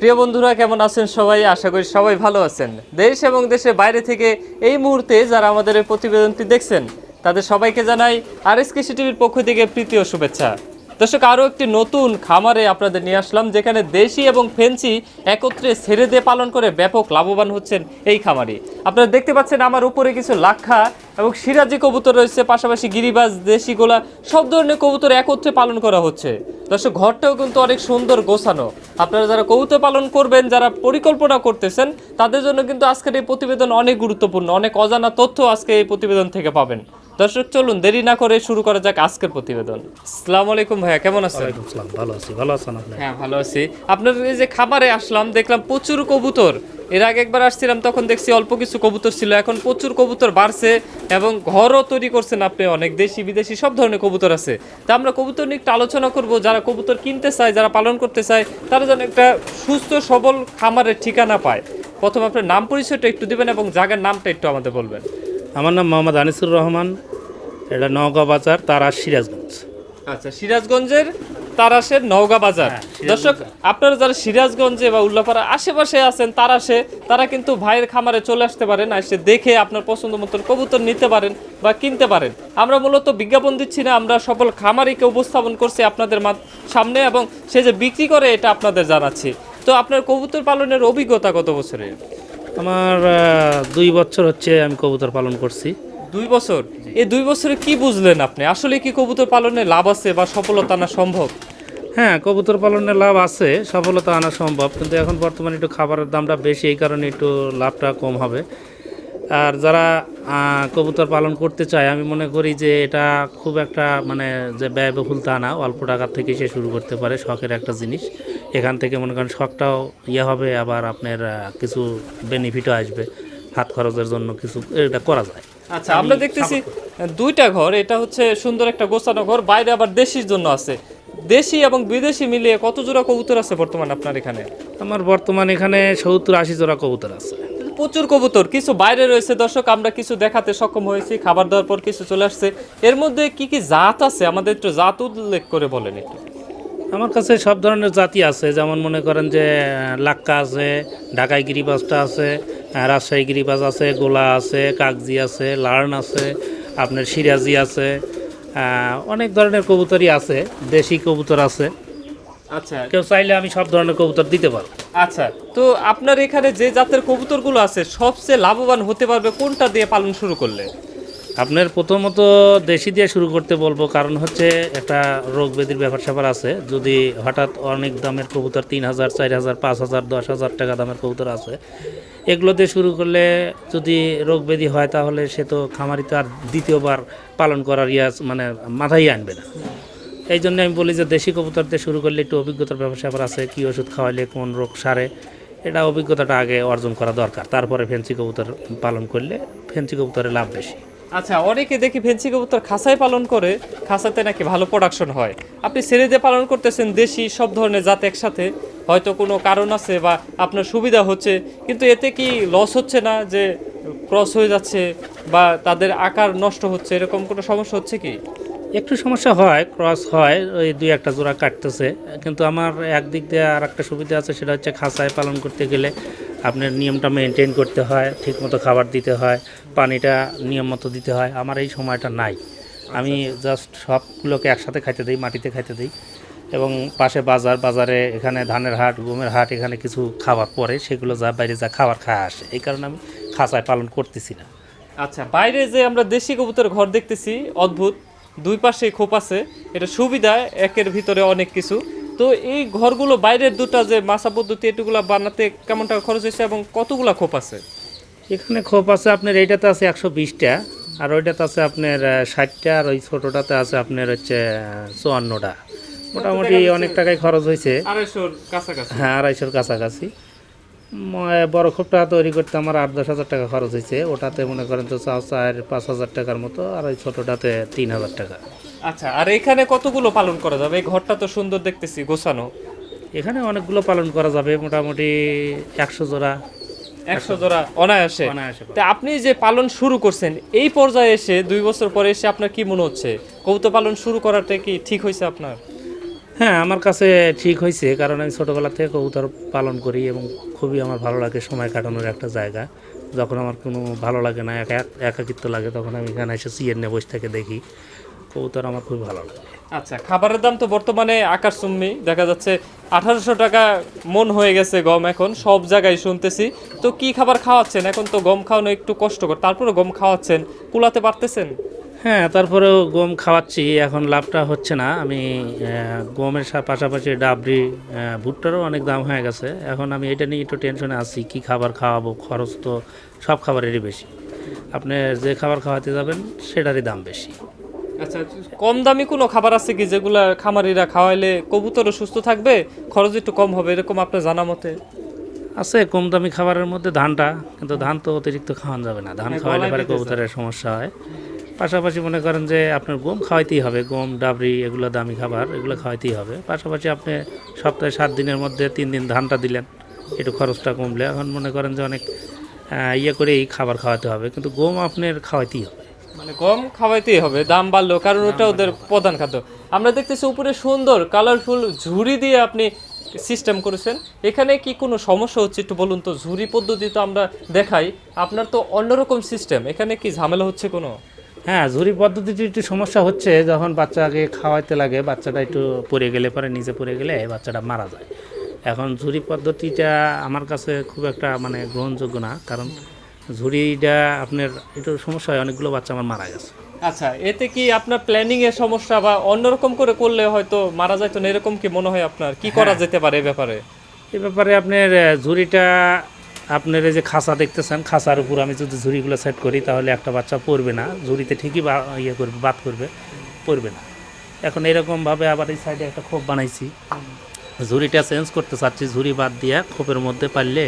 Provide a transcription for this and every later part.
প্রিয় বন্ধুরা, কেমন আছেন সবাই? আশা করি সবাই ভালো আছেন। দেশ এবং দেশের বাইরে থেকে এই মুহূর্তে যারা আমাদের প্রতিবেদনটি দেখছেন, তাদের সবাইকে জানাই আর এস কৃষি টিভির পক্ষ থেকে প্রীতি ও শুভেচ্ছা। দর্শক, আরও একটি নতুন খামারে আপনাদের নিয়ে আসলাম, যেখানে দেশি এবং ফেন্সি একত্রে ছেড়ে দিয়ে পালন করে ব্যাপক লাভবান হচ্ছেন এই খামারি। আপনারা দেখতে পাচ্ছেন আমার উপরে কিছু লাক্ষা এবং সিরাজি কবুতর রয়েছে, পাশাপাশি গিরিবাজ, দেশি গোলা, সব ধরনের কবুতর একত্রে পালন করা হচ্ছে। দর্শক, ঘরটাও কিন্তু অনেক সুন্দর গোছানো। আপনারা যারা কবুতর পালন করবেন, যারা পরিকল্পনা করতেছেন, তাদের জন্য কিন্তু আজকের এই প্রতিবেদন অনেক গুরুত্বপূর্ণ, অনেক অজানা তথ্য আজকে এই প্রতিবেদন থেকে পাবেন। দর্শক চলুন দেরি না করে শুরু করা যাক আজকের প্রতিবেদন। আসসালামু আলাইকুম ভাইয়া কেমন আছেন? ভালো আছি। ভালো আছেন হ্যাঁ ভালো আছি। আপনার এই যে খাবারে আসলাম দেখলাম প্রচুর কবুতর। এর আগে একবার আসছিলাম তখন দেখছি অল্প কিছু কবুতর ছিল। এখন প্রচুর কবুতর বাড়ছে এবং ঘরও তৈরি করছেন আপনি অনেক। দেশি বিদেশি সব ধরনের কবুতর আছে। তা আমরা কবুতর নিয়ে একটু আলোচনা করব। যারা কবুতর কিনতে চায় যারা পালন করতে চায় তারা যেন একটা সুস্থ সবল খামারের ঠিকানা পায়। প্রথম আপনার নাম পরিচয়টা একটু দিবেন এবং জায়গার নামটা একটু আমাদের বলবেন। আমার নাম মোহাম্মদ আনিসুর রহমান এটা নওগাঁ বাজার তারা সিরাজগঞ্জ। আচ্ছা সিরাজগঞ্জের তারাশের নওগাঁ বাজার। হ্যাঁ, দর্শক আপনারা যারা সিরাজগঞ্জে বা উল্লাপাড়া আশেপাশে আছেন তারাশে তারা কিন্তু ভাইয়ের খামারে চলে আসতে পারেন আর সে দেখে আপনার পছন্দ মতন কবুতর নিতে পারেন বা কিনতে পারেন। আমরা মূলত বিজ্ঞাপন দিচ্ছি না আমরা সকল খামারিকে উপস্থাপন করছি আপনাদের সামনে এবং সে যে বিক্রি করে এটা আপনাদের জানাচ্ছি। তো আপনার কবুতর পালনের অভিজ্ঞতা কত বছরের? আমার দুই বছর হচ্ছে আমি কবুতর পালন করছি। দুই বছর? এই দুই বছরে কি বুঝলেন আপনি? আসলে কি কবুতর পালনে লাভ আছে বা সফলতা আনা সম্ভব? হ্যাঁ কবুতর পালনে লাভ আছে সফলতা আনা সম্ভব কিন্তু এখন বর্তমানে একটু খাবারের দামটা বেশি এই কারণে একটু লাভটা কম হবে। আর যারা কবুতর পালন করতে চায় আমি মনে করি যে এটা খুব একটা মানে যে ব্যয়বহুল তা না। অল্প টাকার থেকে সে শুরু করতে পারে শখের একটা জিনিস। এখান থেকে মনে করেন শখটাও ইয়ে হবে আবার আপনার কিছু বেনিফিটও আসবে। হাত খরচের জন্য কিছু এটা করা যায়। আচ্ছা আমরা দেখতেছি দুইটা ঘর এটা হচ্ছে সুন্দর একটা গোছানো ঘর বাইরে আবার দেশির জন্য আছে। দেশি এবং বিদেশি মিলিয়ে কত জোড়া কবুতর আছে বর্তমান আপনার এখানে? আমার বর্তমান এখানে সত্তর আশি জোড়া কবুতর আছে। প্রচুর কবুতর, কিছু বাইরে রয়েছে। দর্শক, আমরা কিছু দেখাতে সক্ষম হয়েছি, খাবার দেওয়ার পর কিছু চলে আসছে। এর মধ্যে কি কি জাত আছে? আমাদের একটু জাত উল্লেখ করে বলেন একটু। আমার কাছে সব ধরনের জাতি আছে। যেমন মনে করেন যে লাক্কা আছে, ঢাকাই গিরিবাজটা আছে রাজশাহী গিরিবাজ আছে, গোলা আছে কাগজি আছে, লার্ন আছে, আপনার সিরাজি আছে অনেক ধরনের কবুতরই আছে, দেশি কবুতর আছে। আচ্ছা। কেউ চাইলে আমি সব ধরনের কবুতর দিতে পারব। আচ্ছা তো আপনার এখানে যে জাতের কবুতরগুলো আছে সবচেয়ে লাভবান হতে পারবে কোনটা দিয়ে পালন শুরু করলে? আপনার প্রথমত দেশি দিয়ে শুরু করতে বলব কারণ হচ্ছে একটা রোগ ব্যাধির ব্যাপার স্যাপার আছে। যদি হঠাৎ অনেক দামের কবুতর তিন হাজার চার হাজার পাঁচ হাজার দশ হাজার টাকা দামের কবুতর আছে এগুলো দিয়ে শুরু করলে যদি রোগ ব্যাধি হয় তাহলে সে তো খামারি তো আর দ্বিতীয়বার পালন করার ইয়াস মানে মাথায় আনবে না। এই জন্য আমি বলি যে দেশি কবুতর দিয়ে শুরু করলে একটু অভিজ্ঞতার ব্যাপার স্যাপার আছে, কী ওষুধ খাওয়াইলে কোন রোগ সারে, এটা অভিজ্ঞতাটা আগে অর্জন করা দরকার। তারপরে ফেন্সি কবুতর পালন করলে ফেন্সি কবুতরের লাভ বেশি। আচ্ছা অনেকে দেখি ফেন্সি কবুতর খাঁচায় পালন করে খাঁচাতে নাকি ভালো প্রোডাকশন হয়। আপনি দিয়ে পালন করতেছেন দেশি সব ধরনের জাত একসাথে, হয়তো কোনো কারণ আছে বা আপনার সুবিধা হচ্ছে, কিন্তু এতে কি লস হচ্ছে না যে ক্রস হয়ে যাচ্ছে বা তাদের আকার নষ্ট হচ্ছে, এরকম কোনো সমস্যা হচ্ছে কি? একটু সমস্যা হয় ক্রস হয় ওই দুই একটা জোড়া কাটতেছে। কিন্তু আমার একদিক দিয়ে আর একটা সুবিধা আছে সেটা হচ্ছে খাঁচায় পালন করতে গেলে আপনার নিয়মটা মেনটেন করতে হয় ঠিকমতো খাবার দিতে হয় পানিটা নিয়ম মতো দিতে হয়। আমার এই সময়টা নাই। আমি জাস্ট সবগুলোকে একসাথে খাইতে দিই মাটিতে খাইতে দিই। এবং পাশে বাজার বাজারে এখানে ধানের হাট গমের হাট এখানে কিছু খাবার পরে সেগুলো যা বাইরে যা খাবার খায় আসে। এই কারণে আমি খাঁচায় পালন করতেছি না। আচ্ছা বাইরে যে আমরা দেশি কবুতর ঘর দেখতেছি অদ্ভুত। দুই পাশে খোপ আছে। এটা সুবিধা একের ভিতরে অনেক কিছু। তো এই ঘরগুলো বাইরের দুটা যে মাসা পদ্ধতি এটুগুলা বানাতে কেমন টাকা খরচ হয়েছে এবং কতগুলা খোপ আছে? এখানে খোপ আছে আপনার এইটাতে আছে একশো বিশটা আর ওইটাতে আছে আপনার ষাটটা আর ওই ছোটোটাতে আছে আপনার হচ্ছে চুয়ান্নটা। মোটামুটি অনেক টাকাই খরচ হয়েছে। আড়াইশোর কাছাকাছি। হ্যাঁ আড়াইশোর কাছাকাছি। বড় খোপটা তৈরি করতে আমার আট দশ হাজার টাকা খরচ হয়েছে। ওটাতে মনে করেন তো চার পাঁচ হাজার টাকার মতো আর ওই ছোটোটাতে তিন হাজার টাকা। আচ্ছা আর এখানে কতগুলো পালন করা যাবে? এই ঘরটা তো সুন্দর দেখতেছি গোছানো। এখানে অনেকগুলো পালন করা যাবে মোটামুটি একশো জোড়া। একশো জোড়া অনায়াসে। তা আপনি যে পালন শুরু করছেন এই পর্যায়ে এসে দুই বছর পরে এসে আপনার কি মনে হচ্ছে? কবুতর পালন শুরু করাটা কি ঠিক হয়েছে আপনার? হ্যাঁ আমার কাছে ঠিক হয়েছে কারণ আমি ছোটোবেলা থেকে কবুতর পালন করি এবং খুবই আমার ভালো লাগে সময় কাটানোর একটা জায়গা। যখন আমার কোনো ভালো লাগে না, একা, একাকিত্ব লাগে, তখন আমি এখানে এসে সিএন নিয়ে বসে থেকে দেখি। কবুতর আমার খুব ভালো লাগে। আচ্ছা খাবারের দাম তো বর্তমানে আকাশচুম্বী দেখা যাচ্ছে আঠারোশো টাকা মন হয়ে গেছে গম এখন, সব জায়গায় শুনতেছি। তো কি খাবার খাওয়াচ্ছেন? এখন তো গম খাওয়ানো একটু কষ্টকর। তারপরে গম খাওয়াচ্ছেন কুলাতে পারতেছেন? হ্যাঁ তারপরেও গম খাওয়াচ্ছি এখন লাভটা হচ্ছে না। আমি গমের পাশাপাশি ডাবরি ভুট্টারও অনেক দাম হয়ে গেছে। এখন আমি এটা নিয়ে একটু টেনশনে আছি কি খাবার খাওয়াবো খরচ তো সব খাবারেরই বেশি। আপনি যে খাবার খাওয়াতে যাবেন সেটারই দাম বেশি। আচ্ছা কম দামি কোনো খাবার আছে কি যেগুলা খামারিরা খাওয়াইলে কবুতরও সুস্থ থাকবে খরচ একটু কম হবে এরকম আপনার জানা মতে? আছে কম দামি খাবারের মধ্যে ধানটা কিন্তু ধান তো অতিরিক্ত খাওয়ানো যাবে না। ধান হ্যাঁ, খাওয়াইলে পরে কবুতরের সমস্যা হয়। পাশাপাশি মনে করেন যে আপনার গম খাওয়াইতেই হবে গম ডাবরি এগুলো দামি খাবার এগুলো খাওয়াইতেই হবে। পাশাপাশি আপনি সপ্তাহে সাত দিনের মধ্যে তিন দিন ধানটা দিলেন একটু খরচটা কমলে। এখন মনে করেন যে অনেক ইয়ে করেই খাবার খাওয়াতে হবে কিন্তু গম আপনার খাওয়াইতেই হবে। মানে গম খাওয়াইতেই হবে দাম বাড়লো কারণ ওটা ওদের প্রধান খাদ্য। আমরা দেখতেছি উপরে সুন্দর কালারফুল ঝুড়ি দিয়ে আপনি সিস্টেম করেছেন। এখানে কি কোনো সমস্যা হচ্ছে একটু বলুন তো? ঝুড়ি পদ্ধতি তো আমরা দেখাই। আপনার তো অন্যরকম সিস্টেম এখানে কি ঝামেলা হচ্ছে কোনো? হ্যাঁ ঝুরি পদ্ধতিটি একটু সমস্যা হচ্ছে যখন বাচ্চাকে খাওয়াইতে লাগে বাচ্চাটা একটু পড়ে গেলে পরে নিচে পড়ে গেলে বাচ্চাটা মারা যায়। এখন ঝুরি পদ্ধতিটা আমার কাছে খুব একটা মানে গ্রহণযোগ্য না কারণ ঝুড়িটা আপনার একটু সমস্যা হয় অনেকগুলো বাচ্চা আমার মারা গেছে। আচ্ছা এতে কি আপনার প্ল্যানিং এর সমস্যা বা অন্যরকম করে করলে হয়তো মারা যাইতো না এরকম কি মনে হয় আপনার? কি করা যেতে পারে এ ব্যাপারে? এ ব্যাপারে আপনার ঝুড়িটা আপনার যে খাঁচা দেখতেছেন, খাঁচার উপর আমি যদি ঝুড়িগুলো সেট করি, তাহলে একটা বাচ্চা পড়বে না। ঝুড়িতে ঠিকই বা ইয়ে করবে বাদ করবে, পড়বে না। এখন এরকমভাবে আবার এই সাইডে একটা খোপ বানাইছি। ঝুড়িটা চেঞ্জ করতে চাচ্ছি, ঝুড়ি বাদ দিয়ে খোপের মধ্যে পারলে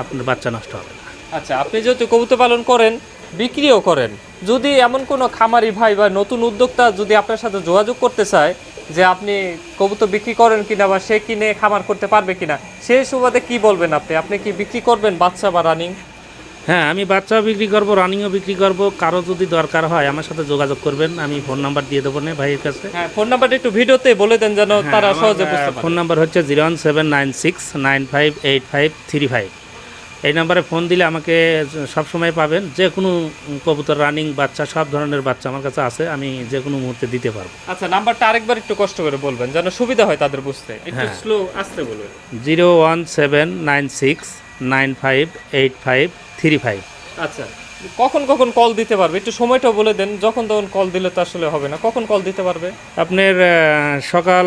আপনার বাচ্চা নষ্ট হবে না। আচ্ছা আপনি যেহেতু কবুতর পালন করেন, বিক্রিও করেন, যদি এমন কোনো খামারি ভাই বা নতুন উদ্যোক্তা যদি আপনার সাথে যোগাযোগ করতে চায় যে আপনি কবুতর বিক্রি করেন কিনা বা সে কিনে খামার করতে পারবে কিনা সেই সুবাদে কি বলবেন আপনি? আপনি কি বিক্রি করবেন বাচ্চা বা রানিং হ্যাঁ আমি বাচ্চাও বিক্রি করব রানিংও বিক্রি করব। কারও যদি দরকার হয় আমার সাথে যোগাযোগ করবেন। আমি ফোন নাম্বার দিয়ে দেবো না ভাইয়ের কাছে। হ্যাঁ ফোন নাম্বারটা একটু ভিডিওতে বলে দেন যেন তারা হ্যাঁ, সহজে বুঝতে পারে। ফোন নাম্বার হচ্ছে zero one seven nine six nine five eight five three five এই নাম্বারে ফোন দিলে আমাকে সবসময় পাবেন। যে কোনো কবুতর রানিং বাচ্চা সব ধরনের বাচ্চা আমার কাছে আছে আমি যে কোনো মুহূর্তে দিতে পারব। আচ্ছা নাম্বারটা আরেকবার একটু কষ্ট করে বলবেন যেন সুবিধা হয় তাদের বুঝতে। একটু হ্যাঁ। স্লো আসতে বলবেন zero one seven nine six nine five eight five three five. আচ্ছা কখন কখন কল দিতে পারবে? একটু সময়টা বলে দেন যখন তখন কল দিলে তো আসলে হবে না। কখন কল দিতে পারবে? আপনার সকাল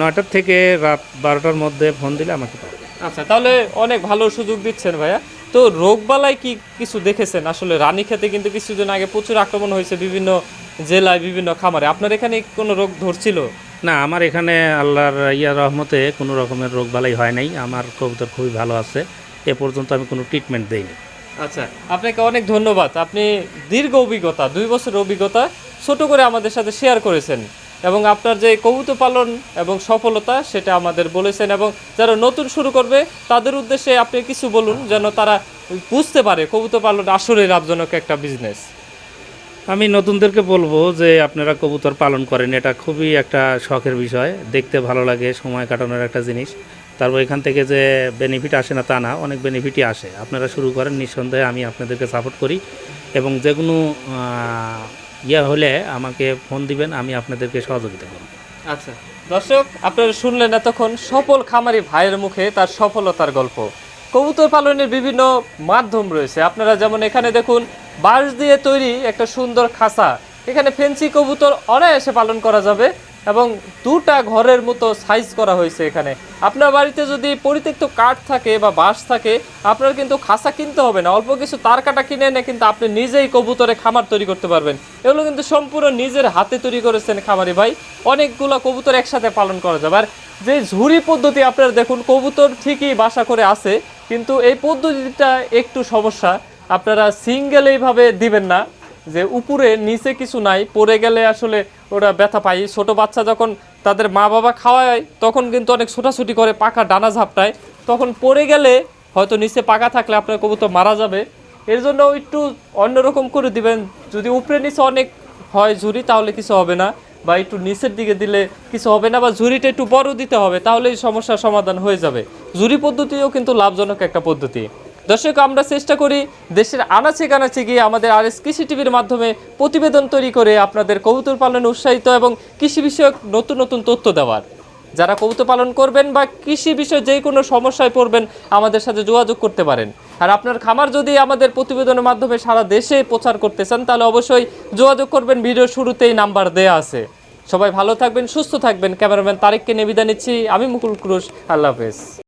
নয়টার থেকে রাত বারোটার মধ্যে ফোন দিলে আমাকে পাবে আচ্ছা তাহলে অনেক ভালো সুযোগ দিচ্ছেন ভাইয়া। তো রোগবালাই কি কিছু দেখেছেন? আসলে রানী খেতে কিন্তু কিছুদিন আগে প্রচুর আক্রমণ হয়েছে বিভিন্ন জেলায় বিভিন্ন খামারে। আপনার এখানে কোনো রোগ ধরছিল? না আমার এখানে আল্লাহর ইয়া রহমতে কোনো রকমের রোগ বালাই হয় নাই। আমার কবুতর খুবই ভালো আছে। এ পর্যন্ত আমি কোনো ট্রিটমেন্ট দেইনি। আচ্ছা আপনাকে অনেক ধন্যবাদ। আপনি দীর্ঘ অভিজ্ঞতা দুই বছর অভিজ্ঞতা ছোট করে আমাদের সাথে শেয়ার করেছেন। এবং আপনার যে কবুতর পালন এবং সফলতা, সেটা আমাদের বলেছেন এবং যারা নতুন শুরু করবে, তাদের উদ্দেশ্যে আপনি কিছু বলুন যেন তারা বুঝতে পারে কবুতর পালন আসলে লাভজনক একটা বিজনেস আমি নতুনদেরকে বলব যে আপনারা কবুতর পালন করেন, এটা খুবই একটা শখের বিষয়। দেখতে ভালো লাগে, সময় কাটানোর একটা জিনিস। তারপর এখান থেকে যে বেনিফিট আসে না তা না, অনেক বেনিফিটই আসে। আপনারা শুরু করেন, নিঃসন্দেহে আমি আপনাদেরকে সাপোর্ট করি এবং যে কোনো ইয়ে হলে আমাকে ফোন দিবেন, আমি আপনাদেরকে সহযোগিতা করব। আচ্ছা। দর্শক, আপনারা শুনলেন এতক্ষণ সফল খামারি ভাইয়ের মুখে তার সফলতার গল্প। কবুতর পালনের বিভিন্ন মাধ্যম রয়েছে। আপনারা যেমন এখানে দেখুন, বাঁশ দিয়ে তৈরি একটা সুন্দর খাঁচা। এখানে ফেন্সি কবুতর অনায়াসে পালন করা যাবে। এবং দুটা ঘরের মতো সাইজ করা হয়েছে এখানে। আপনার বাড়িতে যদি পরিত্যক্ত কাঠ থাকে বা বাঁশ থাকে, আপনার কিন্তু খাসা কিনতে হবে না। অল্প কিছু তার কাটা কিনে এনে কিন্তু আপনি নিজেই কবুতরে খামার তৈরি করতে পারবেন। এগুলো কিন্তু সম্পূর্ণ নিজের হাতে তৈরি করেছেন খামারি ভাই। অনেকগুলো কবুতর একসাথে পালন করা যাবে। আর যে ঝুড়ি পদ্ধতি আপনারা দেখুন, কবুতর ঠিকই বাসা করে আছে, কিন্তু এই পদ্ধতিটা একটু সমস্যা। আপনারা সিঙ্গেল এইভাবে দিবেন না, যে উপরে নিচে কিছু নাই, পড়ে গেলে আসলে ওরা ব্যথা পায়। ছোট বাচ্চা যখন তাদের মা বাবা খাওয়ায়, তখন কিন্তু অনেক ছোটাছুটি করে পাকা ডানা ঝাপটায়। তখন পড়ে গেলে হয়তো নিচে পাকা থাকলে আপনার কবুতর মারা যাবে। এর জন্য একটু অন্যরকম করে দিবেন। যদি উপরে নিচে অনেক হয় ঝুড়ি, তাহলে কিছু হবে না। বা একটু নিচের দিকে দিলে কিছু হবে না, বা ঝুড়িটা একটু বড় দিতে হবে তাহলে এই সমস্যার সমাধান হয়ে যাবে। ঝুড়ি পদ্ধতিও কিন্তু লাভজনক একটা পদ্ধতি। দর্শক, আমরা চেষ্টা করি দেশের আনাচে কানাচে গিয়ে আমাদের আর এস কৃষি টিভির মাধ্যমে প্রতিবেদন তৈরি করে আপনাদের কবুতর পালনে উৎসাহিত এবং কৃষি বিষয়ক নতুন নতুন তথ্য দেওয়ার। যারা কবুতর পালন করবেন বা কৃষি বিষয়ে যে কোনো সমস্যায় পড়বেন, আমাদের সাথে যোগাযোগ করতে পারেন। আর আপনার খামার যদি আমাদের প্রতিবেদনের মাধ্যমে সারা দেশে প্রচার করতে চান, তাহলে অবশ্যই যোগাযোগ করবেন। ভিডিও শুরুতেই নাম্বার দেয়া আছে। সবাই ভালো থাকবেন, সুস্থ থাকবেন। ক্যামেরাম্যান তারেককে নিয়ে বিদায় নিচ্ছি। আমি মুকুল ক্রুশ। আল্লাহ হাফেজ।